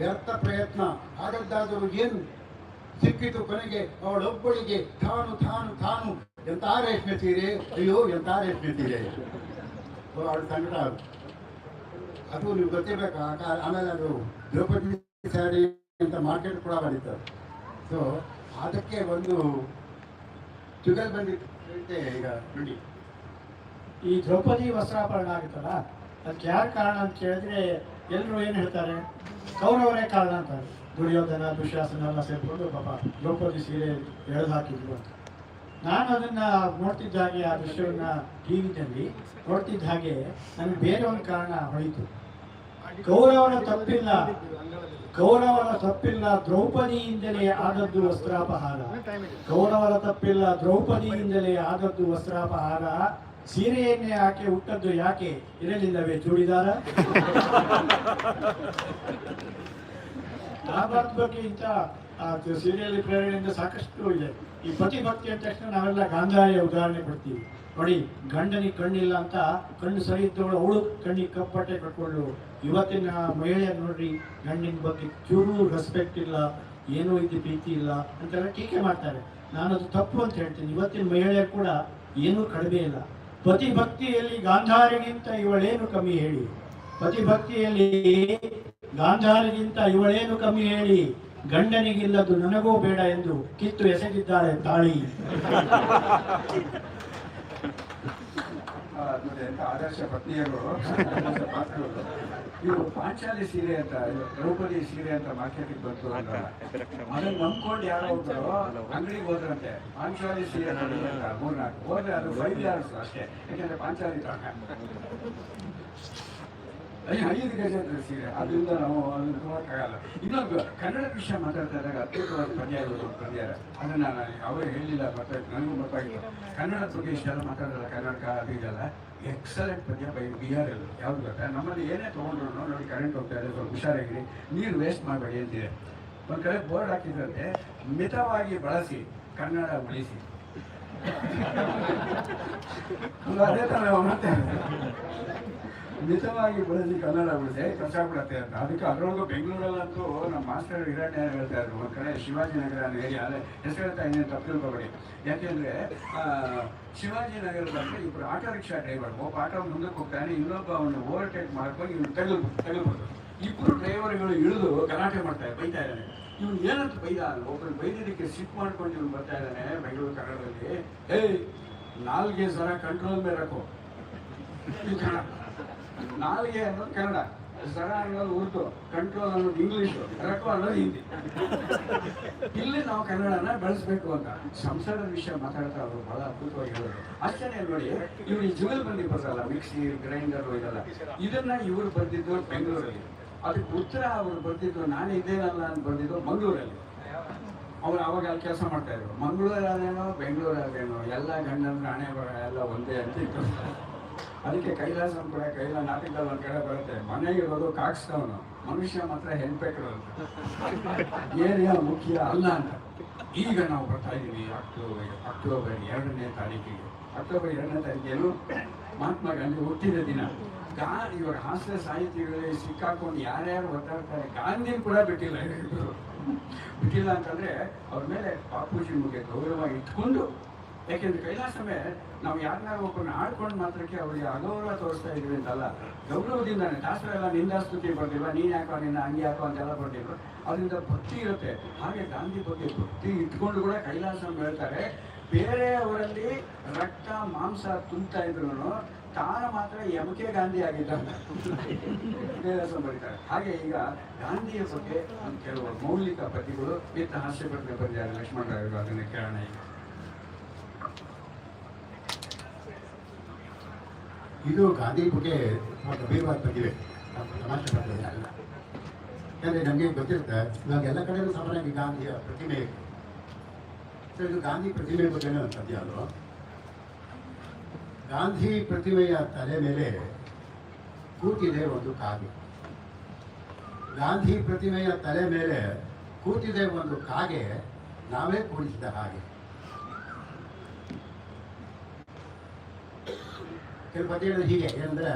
ವ್ಯರ್ಥ ಪ್ರಯತ್ನ ಆದದ್ದಾದರೂ ಏನು? ಸಿಕ್ಕಿತು ಕೊನೆಗೆ ಅವಳೊಬ್ಬಳಿಗೆ ತಾನು ತಾನು ತಾನು ಎಂತ ರೇಷ್ಮೆ ಸೀರೆ? ಅಯ್ಯೋ ಎಂತ ರೇಷ್ಮೆ ಸೀರೆ? ಅವಳ. ಅದು ನೀವು ಗೊತ್ತಿರ್ಬೇಕು ಆಮೇಲೆ ಅದು ದ್ರೌಪದಿ ಸ್ಯಾರಿ ಅಂತ ಮಾರ್ಕೆಟ್ ಕೂಡ ಬಂದಿತ್ತು ಸೊ ಅದಕ್ಕೆ ಒಂದು ಚುಗಲ್ ಬಂದಿತ್ತು. ಈಗ ನೋಡಿ. ಈ ದ್ರೌಪದಿ ವಸ್ತ್ರಾಪರಣ ಆಗುತ್ತಲ್ಲ ಅದಕ್ಕೆ ಯಾರು ಕಾರಣ ಅಂತ ಕೇಳಿದ್ರೆ ಎಲ್ಲರೂ ಏನು ಹೇಳ್ತಾರೆ? ಕೌರವರೇ ಕಾರಣ ಅಂತಾರೆ ದುರ್ಯೋಧನ ದುಶ್ಯಾಸನ ಎಲ್ಲ ಸೇರ್ಕೊಂಡು ಪಾಪ ದ್ರೌಪದಿ ಸೀರೆ ಎಳೆದು ಹಾಕಿದ್ರು ಅಂತ. ನಾನು ಅದನ್ನ ನೋಡ್ತಿದ್ದ ಹಾಗೆ ಆ ಟಿ ವಿಯಲ್ಲಿ ನೋಡ್ತಿದ್ದ ಹಾಗೆ ನನಗೆ ಬೇರೆ ಒಂದು ಕಾರಣ ಹೊಳಿತು. ಕೌರವರ ತಪ್ಪಿಲ್ಲ. ಕೌರವರ ತಪ್ಪಿಲ್ಲ ದ್ರೌಪದಿಯಿಂದಲೇ ಆದದ್ದು ವಸ್ತ್ರಾಪಹಾರ. ಕೌರವರ ತಪ್ಪಿಲ್ಲ ದ್ರೌಪದಿಯಿಂದಲೇ ಆದದ್ದು ವಸ್ತ್ರಾಪಹಾರ. ಸೀರೆಯನ್ನೇ ಆಕೆ ಹುಟ್ಟದ್ದು ಯಾಕೆ? ಇರಲಿಲ್ಲವೇ ಚೂಡಿದಾರ? ಮಹಾಭಾರತ ಬಗ್ಗೆ ಇಂಥ ಆ, ಸೀರೆಯಲ್ಲಿ ಪ್ರೇರಣೆಯಿಂದ ಸಾಕಷ್ಟು ಇದೆ. ಈ ಪತಿ ಭಕ್ತಿ ಅಂದ ತಕ್ಷಣ ನಾವೆಲ್ಲ ಗಾಂಧಾರಿಯ ಉದಾಹರಣೆ ಕೊಡ್ತೀವಿ. ನೋಡಿ ಗಂಡನಿಗೆ ಕಣ್ಣಿಲ್ಲ ಅಂತ ಕಣ್ಣು ಸರಿ ಇದ್ದವಳು ಅವಳು ಕಣ್ಣಿಗೆ ಕಪ್ಪಟ್ಟೆ ಕಟ್ಕೊಂಡು ಇವತ್ತಿನ ಮಹಿಳೆ ನೋಡ್ರಿ ಗಂಡಿನ ಬಗ್ಗೆ ಚೂರು ರೆಸ್ಪೆಕ್ಟ್ ಇಲ್ಲ ಏನೂ ಇದು ಪ್ರೀತಿ ಇಲ್ಲ ಅಂತೆಲ್ಲ ಟೀಕೆ ಮಾಡ್ತಾರೆ. ನಾನು ಅದು ತಪ್ಪು ಅಂತ ಹೇಳ್ತೀನಿ. ಇವತ್ತಿನ ಮಹಿಳೆಯರು ಕೂಡ ಏನೂ ಕಡಿಮೆ ಇಲ್ಲ. ಪತಿ ಭಕ್ತಿಯಲ್ಲಿ ಗಾಂಧಾರಿಗಿಂತ ಇವಳೇನು ಕಮ್ಮಿ ಹೇಳಿ? ಪತಿ ಭಕ್ತಿಯಲ್ಲಿ ಗಾಂಧಾರಿಗಿಂತ ಇವಳೇನು ಕಮ್ಮಿ ಹೇಳಿ? ಗಂಡನಿಗಿಲ್ಲದು ನನಗೂ ಬೇಡ ಎಂದು ಕಿತ್ತು ಎಸೆದಿದ್ದಾಳೆ ತಾಳಿ. ಆ, ಅಂತ ಆದರ್ಶ ಪತ್ನಿಯರು ಪಾತ್ರಗಳು ಇವರು ಪಾಂಚಾಲಿ ಸೀರೆ ಅಂತ ದ್ರೌಪದಿ ಸೀರೆ ಅಂತ ಮಾರ್ಕೆಟಿಗೆ ಬಂತು ಅಂತ. ಅದನ್ನ ನಂಬ್ಕೊಂಡು ಯಾರೋ ಒಬ್ಬರು ಅಂಗಡಿಗೆ ಹೋದ್ರಂತೆ. ಪಾಂಚಾಲಿ ಸೀರೆ ಮೂರ್ನಾಲ್ಕು. ಹೋದ್ರೆ ಅದು ಫೈವ್ ಇಯರ್ಸ್ ಅಷ್ಟೇ. ಯಾಕೆಂದ್ರೆ ಪಾಂಚಾಲಿ ತರಕ ಐ- ಐದು ಗಜದ ಸೀರೆ ಅದರಿಂದ ನಾವು ಅದನ್ನು ತೋರಕ್ಕಾಗಲ್ಲ ಇನ್ನೊಂದು ಕನ್ನಡ ವಿಷಯ ಮಾತಾಡ್ತಾ ಇದ್ದಾಗ ಅದ್ಭುತವಾದ ಪರ್ಯಾಯಗಳು ಪರ್ಯಾಯ ಅದನ್ನ ನಾನು ಅವರೇ ಹೇಳಿಲ್ಲ ಮತ್ತೆ ನನಗೂ ಗೊತ್ತಾಗಿಲ್ಲ ಕನ್ನಡ ಬಗ್ಗೆ ಇಷ್ಟೆಲ್ಲ ಮಾತಾಡಲ್ಲ ಕರ್ನಾಟಕ, ಅದು ಇದೆಲ್ಲ ಎಕ್ಸಲೆಂಟ್ ಪದ್ಯ ಬೈ ಬಿ ಆರ್ ಎಲ್ ಯಾವ್ದು ಗೊತ್ತಾ? ನಮ್ಮಲ್ಲಿ ಏನೇ ತೊಗೊಂಡ್ರು ನೋಡಿ ಕರೆಂಟ್ ಹೋಗ್ತಾ ಇದೆ. ಸ್ವಲ್ಪ ಹುಷಾರಾಗಿರಿ. ನೀರು ವೇಸ್ಟ್ ಮಾಡಬೇಡಿ ಅಂತಿದೆ. ಒಂದು ಕಡೆ ಬೋರ್ಡ್ ಹಾಕಿದ್ರಂತೆ. ಮಿತವಾಗಿ ಬಳಸಿ, ಕನ್ನಡ ಉಳಿಸಿ. ಅದೇ ಥರ ಮಾತಾಡೋದು. ಮಿತವಾಗಿ ಬಳಸಿ ಕನ್ನಡ ಬಿಡುತ್ತೆ ಕಷ್ಟ ಬಿಡತ್ತೆ ಅಂತ. ಅದಕ್ಕೆ ಅದರೊಳಗೂ ಬೆಂಗಳೂರಲ್ಲಂತೂ ನಮ್ಮ ಮಾಸ್ಟರ್ ಹಿರಣ್ಯ ಹೇಳ್ತಾ ಇದ್ರು. ಒಂದು ಕಡೆ ಶಿವಾಜಿನಗರ ಅನ್ನೋ ಏರಿಯಾ ಅಲ್ಲೇ ಹೆಸರು ಹೇಳ್ತಾ ಇದ್ದೀನಿ ತಪ್ಪು ತಿಳ್ಕೊಬೇಡಿ. ಯಾಕೆಂದ್ರೆ ನಗರದ ಶಿವಾಜಿನಗರದಲ್ಲಿ ಇಬ್ಬರು ಆಟೋ ರಿಕ್ಷಾ ಡ್ರೈವರ್, ಒಬ್ಬ ಆಟೋ ಮುಂದಕ್ಕೆ ಹೋಗ್ತಾನೆ, ಇನ್ನೊಬ್ಬ ಅವನು ಓವರ್ಟೇಕ್ ಮಾಡ್ಕೊಂಡು ಇವ್ನು ತೆಗೆದು ತಗಲ್ಬೋದು. ಇಬ್ಬರು ಡ್ರೈವರ್ಗಳು ಇಳಿದು ಗಲಾಟೆ ಮಾಡ್ತಾರೆ ಬೈತಾ ಇದ್ದಾನೆ ಇವ್ನು ಏನಂತ ಬೈದ? ಒಬ್ಬರು ಬೈದಿದ್ದಕ್ಕೆ ಸಿಟ್ ಮಾಡ್ಕೊಂಡು ಇವ್ನು ಬರ್ತಾ ಇದ್ದಾನೆ ಬೆಂಗಳೂರು, ಕನ್ನಡದಲ್ಲಿ. ಏಯ್ ನಾಲ್ಗೆ ಸರ ಕಂಟ್ರೋಲ್ ಮೇಲೆ ಹಾಕೋ. ಇದು ಕನ್ನಡ. ನಾಲ್ಗೆ ಅನ್ನೋದು ಕನ್ನಡ. ಸರ ಅನ್ನೋದು ಉರ್ದು, ಕಂಟ್ರೋಲ್ ಅನ್ನೋದು ಇಂಗ್ಲಿಷ್ ರಟ್ಟು ಅನ್ನೋದು ಹಿಂದಿ. ಇಲ್ಲಿ ನಾವು ಕನ್ನಡನ ಬೆಳೆಸ್ಬೇಕು ಅಂತ ಸಂಸಾರದ ವಿಷಯ ಮಾತಾಡ್ತಾ ಅವರು ಬಹಳ ಅದ್ಭುತವಾಗಿ ಹೇಳೋದು ಅಷ್ಟೇ ನೋಡಿ, ಇವ್ರು ಈ ಜುವೆಲ್ ಬಂದಿ ಬರ್ತಲ್ಲ ಮಿಕ್ಸಿ, ಗ್ರೈಂಡರ್ ಇದೆಲ್ಲ. ಇದನ್ನ ಇವರು ಬಂದಿದ್ದು ಬೆಂಗಳೂರಲ್ಲಿ. ಅದಕ್ಕೆ ಉತ್ತರ ಅವರು ಬರ್ತಿದ್ರು ನಾನು ಇದ್ದೇನಲ್ಲ ಅಂತ ಬಂದಿದ್ದು ಮಂಗಳೂರಲ್ಲಿ. ಅವ್ರು ಅವಾಗ ಅಲ್ಲಿ ಕೆಲಸ ಮಾಡ್ತಾ ಇದ್ರು. ಬೆಂಗಳೂರು ಆದೇನೋ ಎಲ್ಲ ಗಂಡನ ಹಣೆ ಎಲ್ಲ ಒಂದೇ ಅಂತಿತ್ತು ಅದಕ್ಕೆ ಕೈಲಾಸಂ ಕೂಡ ಕೈಲ ನಾಟಕದಲ್ಲಿ ಒಂದು ಕಡೆ ಬರುತ್ತೆ. ಮನೆಗಿರೋದು ಕಾಕ್ಸ್ತವನು ಮನುಷ್ಯ ಮಾತ್ರ ಹೆಣ್ಬೇಕಿರೋದು ಏರಿಯಾ ಮುಖ್ಯ ಅಲ್ಲ ಅಂತ. ಈಗ ನಾವು ಬರ್ತಾ ಇದ್ದೀವಿ ಅಕ್ಟೋಬರ್ ಅಕ್ಟೋಬರ್ ಎರಡನೇ ತಾರೀಕಿಗೆ. ಅಕ್ಟೋಬರ್ ಎರಡನೇ ತಾರೀಕೇನು ಮಹಾತ್ಮ ಗಾಂಧಿ ಹುಟ್ಟಿದ ದಿನ. ಗಾ, ಇವಾಗ ಹಾಸ್ಯ ಸಾಹಿತಿಗಳಲ್ಲಿ ಸಿಕ್ಕಾಕೊಂಡು ಯಾರ್ಯಾರು ಒತ್ತಾಡ್ತಾರೆ ಗಾಂಧಿ ಕೂಡ ಬಿಟ್ಟಿಲ್ಲ. ಬಿಟ್ಟಿಲ್ಲ ಅಂತಂದ್ರೆ ಅವ್ರ ಮೇಲೆ ಬಾಪೂಜಿ ಮುಖ್ಯ ಗೌರವ ಇಟ್ಕೊಂಡು, ಯಾಕೆಂದ್ರೆ ಕೈಲಾಸಮೇ ನಾವು ಯಾರನ್ನಾರು ಒಬ್ಬರನ್ನ ಆಡ್ಕೊಂಡು ಮಾತ್ರಕ್ಕೆ ಅವರಿಗೆ ಅಗೌರವ ತೋರಿಸ್ತಾ ಇದ್ವಿ ಅಂತಲ್ಲ, ಗೌರವದಿಂದ ಶಾಸ್ತ್ರ ಎಲ್ಲ ನಿಂದಾಸ್ತುತಿ ಬರ್ದಿಲ್ವ ನೀನ್ ಯಾಕೋ ನಿನ್ನ ಹಂಗೆ ಯಾಕೋ ಅಂತೆಲ್ಲ ಕೊಟ್ಟಿದ್ರು ಅದರಿಂದ ಭಕ್ತಿ ಇರುತ್ತೆ. ಹಾಗೆ ಗಾಂಧಿ ಬಗ್ಗೆ ಭಕ್ತಿ ಇಟ್ಕೊಂಡು ಕೂಡ ಕೈಲಾಸ ಹೇಳ್ತಾರೆ. ಬೇರೆಯವರಲ್ಲಿ ರಕ್ತ, ಮಾಂಸ ತುಂಬ್ತಾ ಇದ್ರು ತಾನು ಮಾತ್ರ ಎಮಕೆ ಗಾಂಧಿ ಆಗಿದ್ದ ಬರೀತಾರೆ. ಹಾಗೆ ಈಗ ಗಾಂಧಿಯ ಬಗ್ಗೆ ಕೆಲವು ಮೌಲಿಕ ಪ್ರತಿಗಳು ಇತ್ತ ಹಾಸ್ಯ ಬಗ್ಗೆ ಲಕ್ಷ್ಮಣ ಲಕ್ಷ್ಮಣರಾಯರು ಅದನ್ನು ಕೇಳೋಣ ಈಗ. ಇದು ಗಾಂಧಿ ಬಗ್ಗೆ ಮತ್ತು ತಮಾಷೆ ಬರ್ತದೆ ಅಲ್ಲ. ಯಾಕಂದರೆ ನಮಗೆ ಗೊತ್ತಿರುತ್ತೆ, ಇವಾಗ ಎಲ್ಲ ಕಡೆಯೂ ಸಾಮಾನ್ಯವಾಗಿ ಗಾಂಧಿಯ ಪ್ರತಿಮೆ. ಸೊ ಇದು ಗಾಂಧಿ ಪ್ರತಿಮೆ ಬಗ್ಗೆ ಸದ್ಯ ಅದು. ಗಾಂಧಿ ಪ್ರತಿಮೆಯ ತಲೆ ಮೇಲೆ ಕೂತಿದೆ ಒಂದು ಕಾಗೆ. ಗಾಂಧಿ ಪ್ರತಿಮೆಯ ತಲೆ ಮೇಲೆ ಕೂತಿದೆ ಒಂದು ಕಾಗೆ ನಾವೇ ಕೂಡಿಸಿದ ಹಾಗೆ. ಕೆಲವು ಪದ್ಯಗಳು ಹೀಗೆ ಏನಂದ್ರೆ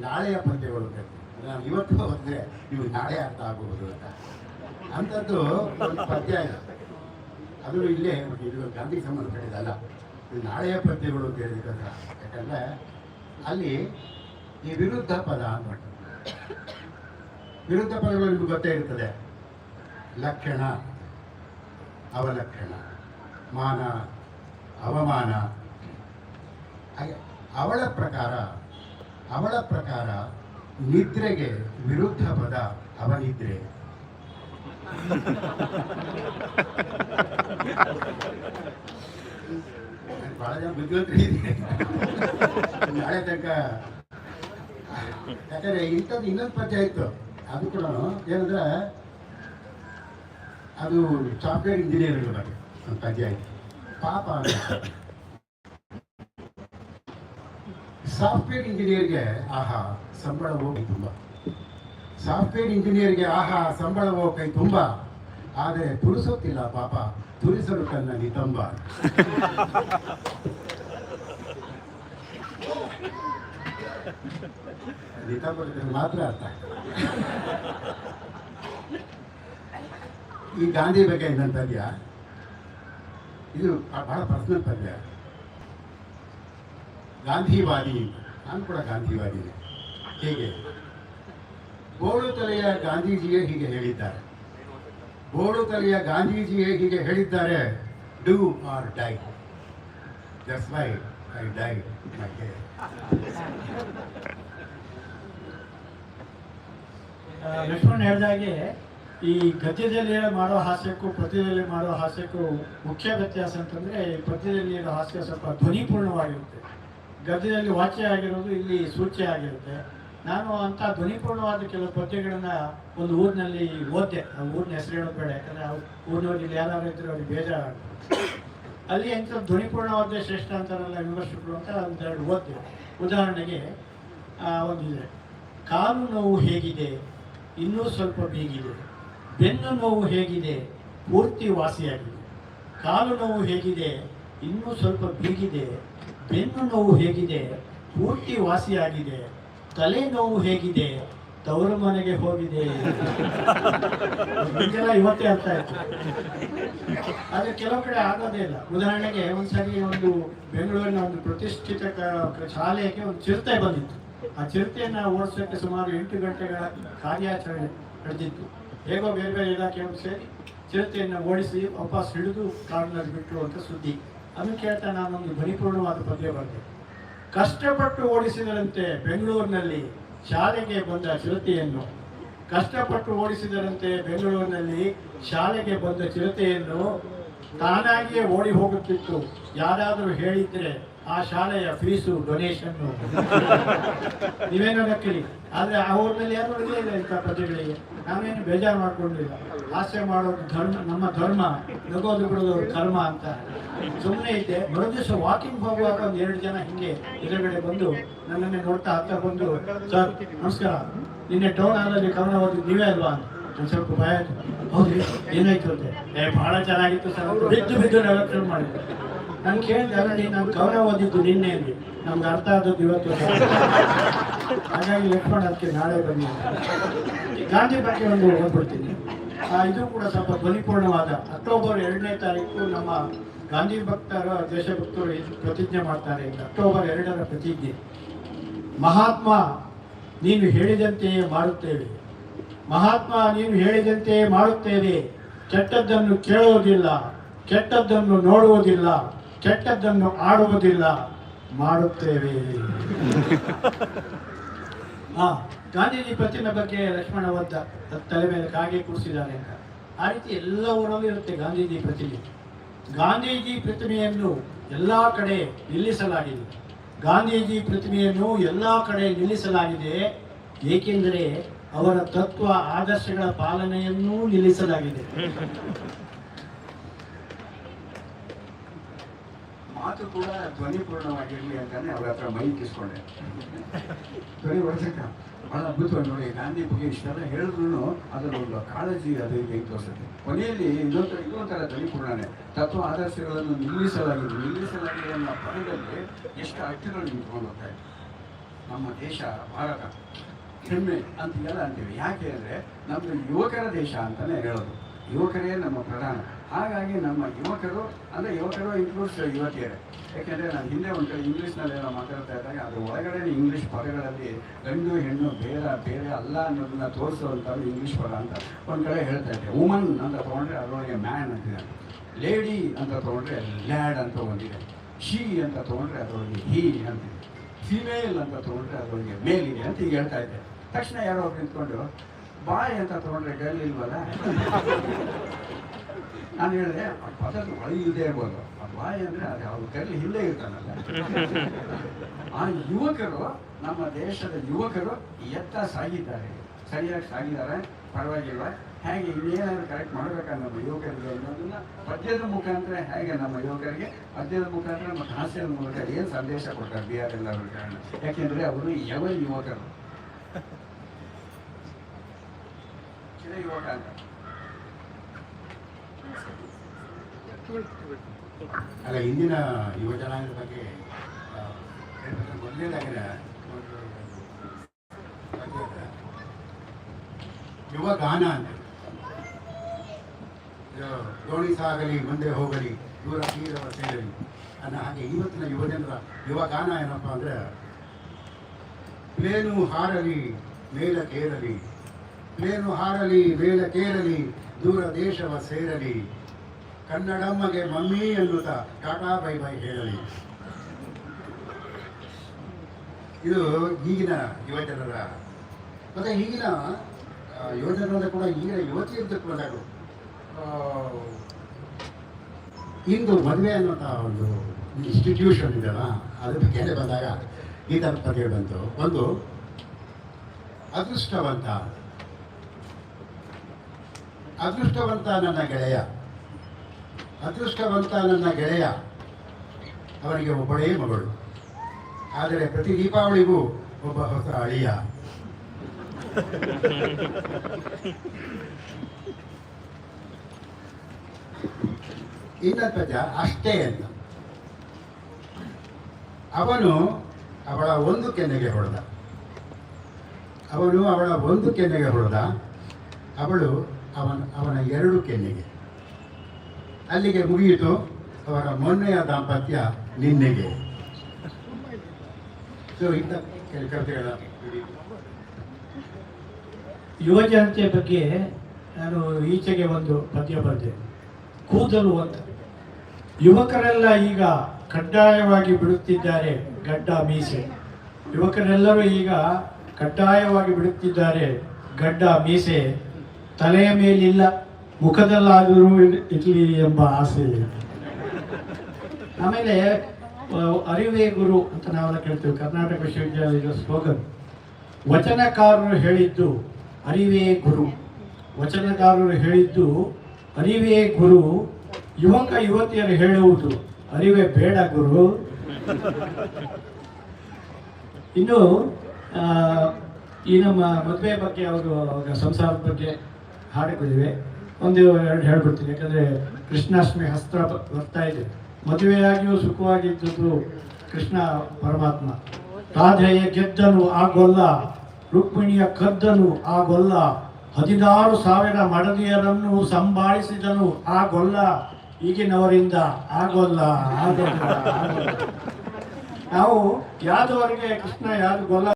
ನಾಳೆಯ ಪದ್ಯಗಳು ಬೇಕು. ನಾವು ಇವತ್ತು ಹೋದ್ರೆ ನೀವು ನಾಳೆ ಅರ್ಥ ಆಗಬಹುದು ಅಂತ. ಅಂಥದ್ದು ಒಂದು ಪದ್ಯ ಇದೆ ಅದು ಇಲ್ಲೇ ಇದು ಗಾಂಧಿ ಸಂಬಂಧಪಟ್ಟಿದ್ದಲ್ಲ ಇದು ನಾಳೆಯ ಪದ್ಯಗಳು ಅಂತ ಹೇಳಿದ್ರೆ ಯಾಕಂದ್ರೆ ಅಲ್ಲಿ ಈ ವಿರುದ್ಧ ಪದ ಅಂತ. ವಿರುದ್ಧ ಪದಗಳು ನಿಮ್ಗೆ ಗೊತ್ತೇ ಇರ್ತದೆ. ಲಕ್ಷಣ, ಅವಲಕ್ಷಣ, ಮಾನ, ಅವಮಾನ. ಹಾಗೆ ಅವಳ ಪ್ರಕಾರ ಅವಳ ಪ್ರಕಾರ ನಿದ್ರೆಗೆ ವಿರುದ್ಧ ಪದ ಅವನಿದ್ರೆ. ಬಹಳ ಜನ ಬುದ್ಧಿವಂತರಿದ್ದೀರಿ ನಾಳೆ ತನಕ, ಯಾಕಂದ್ರೆ ಇಂಥದ್ದು ಇನ್ನೊಂದು ಪದ್ಯ ಇತ್ತು. ಅದು ಕೂಡ ಏನಂದ್ರೆ, ಅದು ಸಾಫ್ಟ್ವೇರ್ ಇಂಜಿನಿಯರ್ಗಳ ಬಗ್ಗೆ ಒಂದು ಪದ್ಯ ಇತ್ತು. ಪಾಪ ಅಂತ ಸಾಫ್ಟ್ವೇರ್ ಇಂಜಿನಿಯರ್ಗೆ ಆಹಾ ಸಂಬಳವೋ ಕೈ ತುಂಬ. ಸಾಫ್ಟ್ವೇರ್ ಇಂಜಿನಿಯರ್ಗೆ ಆಹಾ ಸಂಬಳವೋ ಕೈ ತುಂಬ. ಆದರೆ ತುರಿಸೋತಿಲ್ಲ ಪಾಪ ತುರಿಸಲು ತನ್ನ ನಿತಂಬ ನಿತಂಬ ಮಾತ್ರ ಅರ್ಥ ಈ ಗಾಂಧಿ ಬಗ್ಗೆ ಏನಂತ ಪದ್ಯ. ಇದು ಬಹಳ ಪರ್ಸನಲ್ ಪದ್ಯ. ಗಾಂಧಿವಾದಿ ನಾನು ಕೂಡ ಗಾಂಧಿವಾದಿನೇ ಹೇಗೆ? ಬೋಳು ತಲೆಯ ಗಾಂಧೀಜಿಯೇ ಹೀಗೆ ಹೇಳಿದ್ದಾರೆ. ಬೋಳು ತಲೆಯ ಗಾಂಧೀಜಿಯೇ ಹೀಗೆ ಹೇಳಿದ್ದಾರೆ. Do or die just why I die my ಆ, ಲಕ್ಷ್ಮಣ್ ಹೇಳ್ದಾಗೆ ಈ ಗದ್ಯದಲ್ಲಿ ಮಾಡೋ ಹಾಸ್ಯಕ್ಕೂ ಪದ್ಯದಲ್ಲಿ ಮಾಡೋ ಹಾಸ್ಯಕ್ಕೂ ಮುಖ್ಯ ವ್ಯತ್ಯಾಸ ಅಂತಂದ್ರೆ ಈ ಪದ್ಯದಲ್ಲಿ ಇರೋ ಹಾಸ್ಯ ಸ್ವಲ್ಪ ಧ್ವನಿಪೂರ್ಣವಾಗಿರುತ್ತೆ. ಗದ್ಯದಲ್ಲಿ ವಾಚ್ಯ ಆಗಿರೋದು ಇಲ್ಲಿ ಸೂಚ್ಯ ಆಗಿರುತ್ತೆ. ನಾನು ಅಂಥ ಧ್ವನಿಪೂರ್ಣವಾದ ಕೆಲವು ಪದ್ಯಗಳನ್ನು ಒಂದು ಊರಿನಲ್ಲಿ ಓದ್ದೆ. ಆ ಊರಿನ ಹೆಸರು ಹೇಳೋದು ಬೇಡ, ಯಾಕಂದರೆ ಊರಿನವ್ರಿಗೆ ಇಲ್ಲಿ ಯಾರು ಇದ್ರೆ ಅವ್ರಿಗೆ ಬೇಜಾರಾಗುತ್ತೆ. ಅಲ್ಲಿ ಎಂಥ ಧ್ವನಿಪೂರ್ಣವಾದ ಶ್ರೇಷ್ಠ ಅಂತಾರಲ್ಲ ವಿಮರ್ಶಕರು ಅಂತ ಒಂದೆರಡು ಓದ್ದೆ. ಉದಾಹರಣೆಗೆ ಒಂದಿದೆ. ಕಾಲು ನೋವು ಹೇಗಿದೆ, ಇನ್ನೂ ಸ್ವಲ್ಪ ಬೀಗಿದೆ. ಬೆನ್ನು ನೋವು ಹೇಗಿದೆ, ಪೂರ್ತಿ ವಾಸಿಯಾಗಿದೆ. ಕಾಲು ನೋವು ಹೇಗಿದೆ, ಇನ್ನೂ ಸ್ವಲ್ಪ ಬೀಗಿದೆ. ಬೆನ್ನು ನೋವು ಹೇಗಿದೆ? ಪೂರ್ತಿ ವಾಸಿಯಾಗಿದೆ. ತಲೆ ನೋವು ಹೇಗಿದೆ? ತವರ ಮನೆಗೆ ಹೋಗಿದೆ. ಇವತ್ತೇ ಅರ್ಥ ಆಯ್ತು. ಆದ್ರೆ ಕೆಲವು ಕಡೆ ಆಗೋದೇ ಇಲ್ಲ. ಉದಾಹರಣೆಗೆ ಒಂದ್ಸರಿ ಒಂದು ಬೆಂಗಳೂರಿನ ಒಂದು ಪ್ರತಿಷ್ಠಿತ ಶಾಲೆಗೆ ಒಂದು ಚಿರತೆ ಬಂದಿತ್ತು. ಆ ಚಿರತೆಯನ್ನ ಓಡಿಸೋಕೆ ಸುಮಾರು ಎಂಟು ಗಂಟೆಗಳ ಕಾರ್ಯಾಚರಣೆ ನಡೆದಿತ್ತು. ಹೇಗೋ ಬೇರೆ ಬೇರೆ ಇಲಾಖೆ ಸೇರಿ ಚಿರತೆಯನ್ನು ಓಡಿಸಿ ವಾಪಸ್ ಹಿಡಿದು ಕಾಡಿನಲ್ಲಿ ಬಿಟ್ಟರು ಅಂತ ಸುದ್ದಿ. ಅದನ್ನು ಕೇಳ್ತಾ ನಾನೊಂದು ಪರಿಪೂರ್ಣವಾದ ಪದ್ಯ ಬರೆದೆ ಕಷ್ಟಪಟ್ಟು ಓಡಿಸಿದರಂತೆ ಬೆಂಗಳೂರಿನಲ್ಲಿ ಶಾಲೆಗೆ ಬಂದ ಚಿರತೆಯನ್ನು, ಕಷ್ಟಪಟ್ಟು ಓಡಿಸಿದರಂತೆ ಬೆಂಗಳೂರಿನಲ್ಲಿ ಶಾಲೆಗೆ ಬಂದ ಚಿರತೆಯನ್ನು ತಾನಾಗಿಯೇ ಓಡಿ ಹೋಗುತ್ತಿತ್ತು. ಯಾರಾದರೂ ಹೇಳಿದ್ರೆ ಆ ಶಾಲೆಯ ಫೀಸು ಡೊನೇಷನ್ನು. ನೀವೇನೋ ನಕ್ಕಲಿ ಆದರೆ ಆ ಊರಿನಲ್ಲಿ ಯಾರು ಇಲ್ಲ ಇಂಥ ಪ್ರಜೆಗಳಿಗೆ ನಾವೇನು ಬೇಜಾರು ಮಾಡ್ಕೊಂಡಿಲ್ಲ. ಆಸೆ ಮಾಡೋದು ಧರ್ಮ, ನಮ್ಮ ಧರ್ಮ. ನಗೋದು ಬಿಡೋದು ಕರ್ಮ ಅಂತ. ಸುಮ್ಮನೆ ಇದ್ದೆ. ಮರು ದಿವಸ ವಾಕಿಂಗ್ ಹೋಗುವಾಗ ಒಂದು ಎರಡು ಜನ ಹಿಂಗೆ ಎದುರುಗಡೆ ಬಂದು ನನ್ನನ್ನೇ ನೋಡ್ತಾ ಹತ್ತ ಬಂದು, ಸರ್, ನಮಸ್ಕಾರ. ನಿನ್ನೆ ಟೌನ್ ಹಾಲಲ್ಲಿ ಕವನ ಓದಿದ್ದು ನೀವೇ ಅಲ್ವಾ? ಒಂದು ಸ್ವಲ್ಪ ಭಯ ಆಯ್ತು. ಹೌದು ಏನಾಯ್ತು? ಅಂತೆ ಏ ಬಹಳ ಚೆನ್ನಾಗಿತ್ತು ಸರ್. ಬಿದ್ದು ಬಿದ್ದು ನಾವು ಮಾಡಿದ್ದೆ ನಾನು ಕೇಳಿದೆ ಅಲ್ಲಡಿ ನಾನು ಕವನ ಓದಿದ್ದು ನಿನ್ನೆ ಅಂದೆ. ನಮ್ಗೆ ಅರ್ಥ ಆದದ್ದು ಇವತ್ತು ಹಾಗಾಗಿ ಲೆಫ್ಟ್ ಅದಕ್ಕೆ ನಾಳೆ ಬನ್ನಿ. ಗಾಂಧಿ ಬಗ್ಗೆ ಒಂದು ಓದ್ಬಿಡ್ತೀನಿ ಇದು ಕೂಡ ಸ್ವಲ್ಪ ಧ್ವನಿಪೂರ್ಣವಾದ ಅಕ್ಟೋಬರ್ ಎರಡನೇ ತಾರೀಕು ನಮ್ಮ ಗಾಂಧಿ ಭಕ್ತರ ದೇಶಭಕ್ತರು ಇದು ಪ್ರತಿಜ್ಞೆ ಮಾಡ್ತಾರೆ ಅಕ್ಟೋಬರ್ ಎರಡರ ಪ್ರತಿಜ್ಞೆ. ಮಹಾತ್ಮ, ನೀನು ಹೇಳಿದಂತೆಯೇ ಮಾಡುತ್ತೇವೆ. ಮಹಾತ್ಮ, ನೀನು ಹೇಳಿದಂತೆಯೇ ಮಾಡುತ್ತೇವೆ. ಕೆಟ್ಟದ್ದನ್ನು ಕೇಳುವುದಿಲ್ಲ, ಕೆಟ್ಟದ್ದನ್ನು ನೋಡುವುದಿಲ್ಲ, ಕೆಟ್ಟದ್ದನ್ನು ಆಡುವುದಿಲ್ಲ, ಮಾಡುತ್ತೇವೆ. ಗಾಂಧೀಜಿ ಪ್ರತಿಮೆ ಬಗ್ಗೆ ಲಕ್ಷ್ಮಣ ವದ್ದ ತಲೆ ಮೇಲೆ ಕಾಗೆ ಕೂರಿಸಿದ್ದಾರೆ ಅಂತ. ಆ ರೀತಿ ಎಲ್ಲ ಊರಲ್ಲೂ ಇರುತ್ತೆ ಗಾಂಧೀಜಿ ಪ್ರತಿಮೆ. ಗಾಂಧೀಜಿ ಪ್ರತಿಮೆಯನ್ನು ಎಲ್ಲ ಕಡೆ ನಿಲ್ಲಿಸಲಾಗಿದೆ. ಗಾಂಧೀಜಿ ಪ್ರತಿಮೆಯನ್ನು ಎಲ್ಲ ಕಡೆ ನಿಲ್ಲಿಸಲಾಗಿದೆ ಏಕೆಂದರೆ ಅವರ ತತ್ವ, ಆದರ್ಶಗಳ ಪಾಲನೆಯನ್ನೂ ನಿಲ್ಲಿಸಲಾಗಿದೆ. ಮಾತು ಕೂಡ ಧ್ವನಿಪೂರ್ಣವಾಗಿರಲಿ ಅಂತಾನೆ ಅವ್ರ ಹತ್ರ ಮೈಕಿಸ್ಕೊಂಡೆ ಧ್ವನಿ ವರ್ಷಕ್ಕ. ಬಹಳ ಅದ್ಭುತವಾಗಿ ನೋಡಿ, ಗಾಂಧಿ ಬಗ್ಗೆ ಇಷ್ಟೆಲ್ಲ ಹೇಳಿದ್ರು ಅದರ ಒಂದು ಕಾಳಜಿ ಅದು ಹೆಂಗೆ ತೋರಿಸುತ್ತೆ. ಕೊನೆಯಲ್ಲಿ ಇನ್ನೊಂದು ಇನ್ನೊಂಥರ ಧ್ವನಿಪೂರ್ಣನೆ ತತ್ವ ಆದರ್ಶಗಳನ್ನು ನಿಲ್ಲಿಸಲಾಗಿದೆ. ನಿಲ್ಲಿಸಲಾಗಿದೆ ಅನ್ನೋ ಪದದಲ್ಲಿ ಎಷ್ಟು ಅರ್ಥಗಳು ನಿಂತ್ಕೊಂಡು ಹೋಗ್ತಾ ನಮ್ಮ ದೇಶ, ಭಾರತ, ಹೆಮ್ಮೆ ಅಂತ ಹೇಳ ಅಂತೀವಿ. ಯಾಕೆ ಅಂದರೆ ನಮ್ಮದು ಯುವಕರ ದೇಶ ಅಂತಲೇ ಹೇಳೋದು. ಯುವಕರೇ ನಮ್ಮ ಪ್ರಧಾನ. ಹಾಗಾಗಿ ನಮ್ಮ ಯುವಕರು, ಅಂದರೆ ಯುವಕರು ಇನ್ಕ್ಲೂಡ್ಸ್ ಯುವತಿಯರೇ. ಯಾಕೆಂದರೆ ನಾನು ಹಿಂದೆ ಒಂದು ಕಡೆ ಏನೋ ಮಾತಾಡ್ತಾ ಇದ್ದಾಗ ಅದು ಒಳಗಡೆ ಇಂಗ್ಲೀಷ್ ಪದಗಳಲ್ಲಿ ಗಂಡು, ಹೆಣ್ಣು ಬೇರೆ ಬೇರೆ ಅಲ್ಲ ಅನ್ನೋದನ್ನ ತೋರಿಸುವಂಥದ್ದು ಇಂಗ್ಲೀಷ್ ಪದ ಅಂತ ಒಂದು ಕಡೆ ಹೇಳ್ತಾ ಇದ್ದೆ. ವುಮನ್ ಅಂತ ತೊಗೊಂಡ್ರೆ ಅದರೊಳಗೆ ಮ್ಯಾನ್ ಅಂತ ಲೇಡಿ ಅಂತ ತೊಗೊಂಡ್ರೆ ಲ್ಯಾಡ್ ಅಂತ ಒಂದಿದೆ. ಶಿ ಅಂತ ತೊಗೊಂಡ್ರೆ ಅದರೊಳಗೆ ಹೀ ಅಂತಿದೆ ಫಿಮೇಲ್ ಅಂತ ತೊಗೊಂಡ್ರೆ ಅದರೊಳಗೆ ಮೇಲ್ ಇದೆ ಅಂತ ಈಗ ಹೇಳ್ತಾ ಇದ್ದೆ. ತಕ್ಷಣ ಯಾರೋ ನಿಂತ್ಕೊಂಡು ಬಾಯ್ ಅಂತ ತಗೊಂಡ್ರೆ ಗರ್ಲ್ ಇಲ್ವಲ್ಲ? ನಾನು ಹೇಳಿದೆ ಪದದ ಒಳಗೆ ಇಲ್ಲದೆ ಇರ್ಬೋದು ಆ ಬಾಯ್ ಅಂದರೆ ಅದು ಅವ್ರ ಕೈಲಿ ಹಿಂದೆ ಇರ್ತಾನಲ್ಲ? ಆ ಯುವಕರು, ನಮ್ಮ ದೇಶದ ಯುವಕರು ಎತ್ತ ಸಾಗಿದ್ದಾರೆ. ಸರಿಯಾಗಿ ಸಾಗಿದ್ದಾರೆ, ಪರವಾಗಿಲ್ಲ. ಹೇಗೆ ಇನ್ನೇನಾದ್ರು ಕರೆಕ್ಟ್ ಮಾಡಬೇಕಾ ನಮ್ಮ ಯುವಕರಿಗೆ ಅನ್ನೋದನ್ನ ಪದ್ಯದ ಮುಖಾಂತರ ಹೇಗೆ ನಮ್ಮ ಯುವಕರಿಗೆ, ಪದ್ಯದ ಮುಖಾಂತರ ಮತ್ತು ಹಾಸ್ಯದ ಮೂಲಕ ಏನು ಸಂದೇಶ ಕೊಡ್ತಾರೆ ಬಿ ಆರ್ ಎಲ್ ಅವ್ರ ಕಾರಣ? ಯಾಕೆಂದರೆ ಅವರು ಯಾವ ಯುವಕರು? ಯುವಕ ಅಂತ ಅಲ್ಲ ಇಂದಿನ ಯುವ ಜನಾಂಗದ ಬಗ್ಗೆ ಮೊದಲನೇದಾಗಿನ ಇದೆ. ಯುವ ಗಾನ ಅಂತ ಇದು ದೋಣಿ ಸಾಗಲಿ, ಮುಂದೆ ಹೋಗಲಿ, ದೂರ ತೀರವ ಸೇರಲಿ ಅನ್ನೋ ಹಾಗೆ ಇವತ್ತಿನ ಯುವ ಜನರ ಯುವ ಗಾನ ಏನಪ್ಪ ಅಂದರೆ, ಪ್ಲೇನು ಹಾರಲಿ ಮೇಲಕ್ಕೇರಲಿ ಪ್ಲೇನು ಹಾರಲಿ ಮೇಲಕ್ಕೇರಲಿ ದೂರ ದೇಶವ ಸೇರಲಿ. ಕನ್ನಡಮ್ಮಗೆ ಮಮ್ಮಿ ಎನ್ನುತ್ತಾ ಟಾಟಾ ಬೈ ಬೈ ಹೇಳಲಿ. ಇದು ಈಗಿನ ಯುವಜನರ ಮತ್ತೆ ಈಗಿನ ಆ, ಯುವಜನರ ಕೂಡ ಈಗಿನ ಯುವತಿಯಂತೂ ಕೂಡ ಇಂದು ಮದುವೆ ಅನ್ನುವಂಥ ಒಂದು ಇನ್ಸ್ಟಿಟ್ಯೂಷನ್ ಇದೆಯಲ್ಲ ಅದ್ರ ಬಗ್ಗೆ ಬಂದಾಗ ಈ ಥರ ಪದೇ ಬಂತು. ಒಂದು ಅದೃಷ್ಟವಂತ ಅದೃಷ್ಟವಂತ ನನ್ನ ಗೆಳೆಯ. ಅದೃಷ್ಟವಂತ ನನ್ನ ಗೆಳೆಯ ಅವನಿಗೆ ಒಬ್ಬಳೇ ಮಗಳು. ಆದರೆ ಪ್ರತಿ ದೀಪಾವಳಿಗೂ ಒಬ್ಬ ಹೊಸ ಅಳಿಯ. ಇನ್ನೊಂದು ಪದ್ಯ ಅಷ್ಟೇ ಅಂತ. ಅವನು ಅವಳ ಒಂದು ಕೆನ್ನೆಗೆ ಹೊಡೆದ. ಅವನು ಅವಳ ಒಂದು ಕೆನ್ನೆಗೆ ಹೊಡೆದ. ಅವಳು ಅವನ ಅವನ ಎರಡು ಕೆನ್ನೆಗೆ. ಅಲ್ಲಿಗೆ ಮುಗಿಯಿತು ಅವರ ಮೊನ್ನೆಯ ದಾಂಪತ್ಯ ನಿನ್ನೆಗೆ. ಸೊ ಇಂಥ ಕೆಲ ಕವಿತೆಗಳ ಯುವ ಜನತೆ ಬಗ್ಗೆ ನಾನು ಈಚೆಗೆ ಒಂದು ಪದ್ಯ ಬರೆದೆ. ಕೂದಲು ಅಂತ ಯುವಕರೆಲ್ಲ ಈಗ ಕಡ್ಡಾಯವಾಗಿ ಬಿಡುತ್ತಿದ್ದಾರೆ, ಗಡ್ಡ ಮೀಸೆ. ಯುವಕರೆಲ್ಲರೂ ಈಗ ಕಡ್ಡಾಯವಾಗಿ ಬಿಡುತ್ತಿದ್ದಾರೆ, ಗಡ್ಡ ಮೀಸೆ. ತಲೆಯ ಮೇಲಿಲ್ಲ ಮುಖದಲ್ಲಾದರೂ ಇರಲಿ ಎಂಬ ಆಸೆ ಆಮೇಲೆ ಆ, ಅರಿವೇ ಗುರು ಅಂತ ನಾವೆಲ್ಲ ಕೇಳ್ತೀವಿ. ಕರ್ನಾಟಕ ವಿಶ್ವವಿದ್ಯಾಲಯದ ಸ್ಲೋಗನ್. ವಚನಕಾರರು ಹೇಳಿದ್ದು ಅರಿವೇ ಗುರು. ವಚನಕಾರರು ಹೇಳಿದ್ದು ಅರಿವೇ ಗುರು. ಯುವಕ ಯುವತಿಯರು ಹೇಳುವುದು ಅರಿವೇ ಬೇಡ ಗುರು. ಇನ್ನು ಈ ನಮ್ಮ ಮದುವೆ ಬಗ್ಗೆ ಅವರ ಸಂಸಾರದ ಬಗ್ಗೆ ಹಾಡುಗಳಿವೆ. ಒಂದು ಎರಡು ಹೇಳ್ಬಿಡ್ತೀನಿ ಯಾಕಂದರೆ ಕೃಷ್ಣಾಷ್ಟಮಿ ಹಸ್ತ್ರ ಬರ್ತಾ ಇದೆ. ಮದುವೆಯಾಗಿಯೂ ಸುಖವಾಗಿದ್ದದ್ದು ಕೃಷ್ಣ ಪರಮಾತ್ಮ. ರಾಧೆಯ ಗೆದ್ದನು ಆಗೊಲ್ಲ, ರುಕ್ಮಿಣಿಯ ಕದ್ದನು ಆಗೊಲ್ಲ, ಹದಿನಾರು ಸಾವಿರ ಮಡದಿಯರನ್ನು ಸಂಭಾಳಿಸಿದನು ಆಗೊಲ್ಲ, ಈಗಿನವರಿಂದ ಆಗೋಲ್ಲ ಆಗೋಲ್ಲ ನಾವು ಯಾದವರಿಗೆ ಕೃಷ್ಣ ಯಾರು ಗೊಲ್ಲ